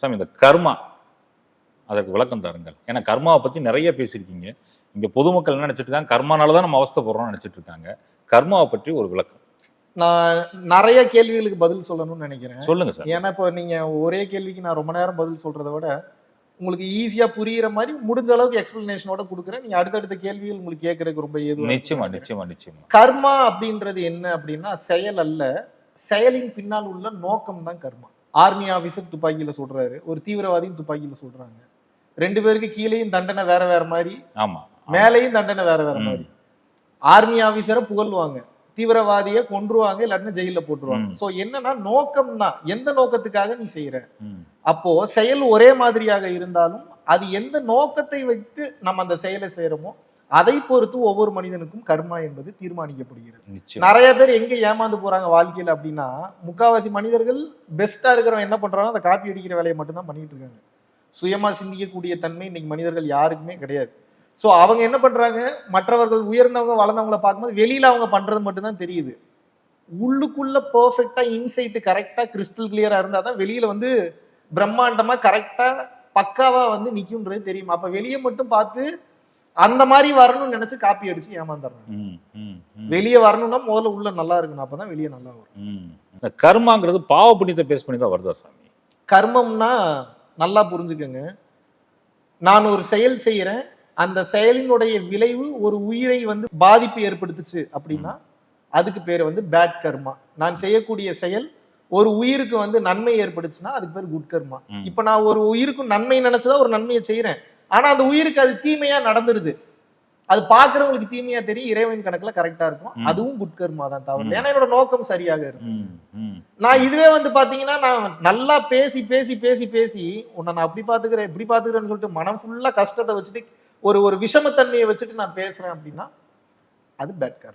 சாமி இந்த கர்மா அதற்கு விளக்கம் தாருங்கள். ஏன்னா கர்மாவை பத்தி நிறைய பேசியிருக்கீங்க. இங்க பொதுமக்கள் என்ன நினைச்சிட்டு இருக்காங்க? கர்மானால தான் நம்ம அவஸ்தைப்படுறோம்னு நினைச்சிட்டு இருக்காங்க. கர்மாவை பற்றி ஒரு விளக்கம். நான் நிறைய கேள்விகளுக்கு பதில் சொல்லணும்னு நினைக்கிறேன். சொல்லுங்க சார். ஏன்னா இப்போ நீங்க ஒரே கேள்விக்கு நான் ரொம்ப நேரம் பதில் சொல்றதை விட உங்களுக்கு ஈஸியா புரியுற மாதிரி முடிஞ்ச அளவுக்கு எக்ஸ்பிளனேஷனோட கொடுக்குறேன். நீங்க அடுத்தடுத்த கேள்விகள் உங்களுக்கு கேட்கறதுக்கு ரொம்ப ஏதுவா நிச்சயமா. நிச்சயமா நிச்சயமா. கர்மா அப்படின்றது என்ன அப்படின்னா செயல் அல்ல. செயலின் பின்னால் உள்ள நோக்கம் தான் கர்மா. ஆர்மி ஆபீசர் துப்பாக்கியில சொல்றாரு. ஒரு தீவிரவாதியும் துப்பாக்கியில சொல்றாங்க. ரெண்டு பேருக்கு கீழேயும் தண்டனை வேற வேற மாதிரி ஆமா மேலேயும் தண்டனை வேற வேற. மாதிரி. ஆர்மி ஆபீசரை புகழ்வாங்க. தீவிரவாதியை கொன்றுவாங்க இல்லாட்டினா ஜெயில போட்டுருவாங்க. சோ என்னன்னா நோக்கம் தான் எந்த நோக்கத்துக்காக நீ செய்யற. அப்போ செயல் ஒரே மாதிரியாக இருந்தாலும் அது எந்த நோக்கத்தை வைத்து நம்ம அந்த செயலை செய்யறோமோ அதை பொறுத்து ஒவ்வொரு மனிதனுக்கும் கர்மா என்பது தீர்மானிக்கப்படுகிறது. நிறைய பேர் எங்க ஏமாந்து போறாங்க வாழ்க்கையில அப்படின்னா முக்காவாசி மனிதர்கள் பெஸ்டா இருக்கிறவன் என்ன பண்றானோ அதை காப்பி அடிக்கிற வேலையை மட்டும்தான் பண்ணிட்டு இருக்காங்க. சுயமா சிந்திக்கக்கூடிய தன்மை இன்னைக்கு மனிதர்கள் யாருக்குமே கிடையாது. சோ அவங்க என்ன பண்றாங்க? மற்றவர்கள் உயர்ந்தவங்க வளர்ந்தவங்கள பார்க்கும்போது வெளியில அவங்க பண்றது மட்டும்தான் தெரியுது. உள்ளுக்குள்ள பெர்ஃபெக்டா இன்சைட் கரெக்டா கிறிஸ்டல் கிளியரா இருந்தா தான் வெளியில வந்து பிரம்மாண்டமா கரெக்டா பக்காவா வந்து நிக்கும்ன்றது தெரியும். அப்ப வெளியே மட்டும் பார்த்து அந்த மாதிரி வரணும்னு நினைச்சு காப்பி அடிச்சு ஏமாந்துடுறாங்க. வெளியே வரணும்னா முதல்ல உள்ள நல்லா இருக்கணும். அப்பதான் வெளியே நல்லா வரும். கர்மாங்கிறது பாவ புண்ணியத்தை பேஸ் பண்ணி தான் வருதா சாமி? கர்மம்னா நல்லா புரிஞ்சுக்கங்க. நான் ஒரு செயல் செய்யறேன். அந்த செயலினுடைய விளைவு ஒரு உயிரை வந்து பாதிப்பு ஏற்படுத்துச்சு அப்படின்னா அதுக்கு பேர் வந்து பேட் கர்மா நான் செய்யக்கூடிய செயல் ஒரு உயிருக்கு வந்து நன்மை ஏற்படுச்சுன்னா அதுக்கு பேர் குட் கர்மா. இப்ப நான் ஒரு உயிருக்கு நன்மை நினைச்சதா ஒரு நன்மையை செய்யறேன். ஆனா அந்த உயிருக்கு அது தீமையா நடந்துருது அது பாக்குறவங்களுக்கு தீமையா தெரியும் இறைவன் கணக்குல கரெக்டா இருக்கும். அதுவும் குட் கர்மா தான். தவறு ஏன்னா என்னோட நோக்கம் சரியாக இருக்கும். நான் இதுவே வந்து பாத்தீங்கன்னா நான் நல்லா பேசி பேசி பேசி பேசி உன்னை நான் அப்படி பாத்துக்கிறேன் இப்படி பாத்துக்கிறேன்னு சொல்லிட்டு மனம் ஃபுல்லா கஷ்டத்தை வச்சுட்டு ஒரு ஒரு விஷமத்தன்மையை வச்சுட்டு நான் பேசுறேன் அப்படின்னா அது பேட் கர்மா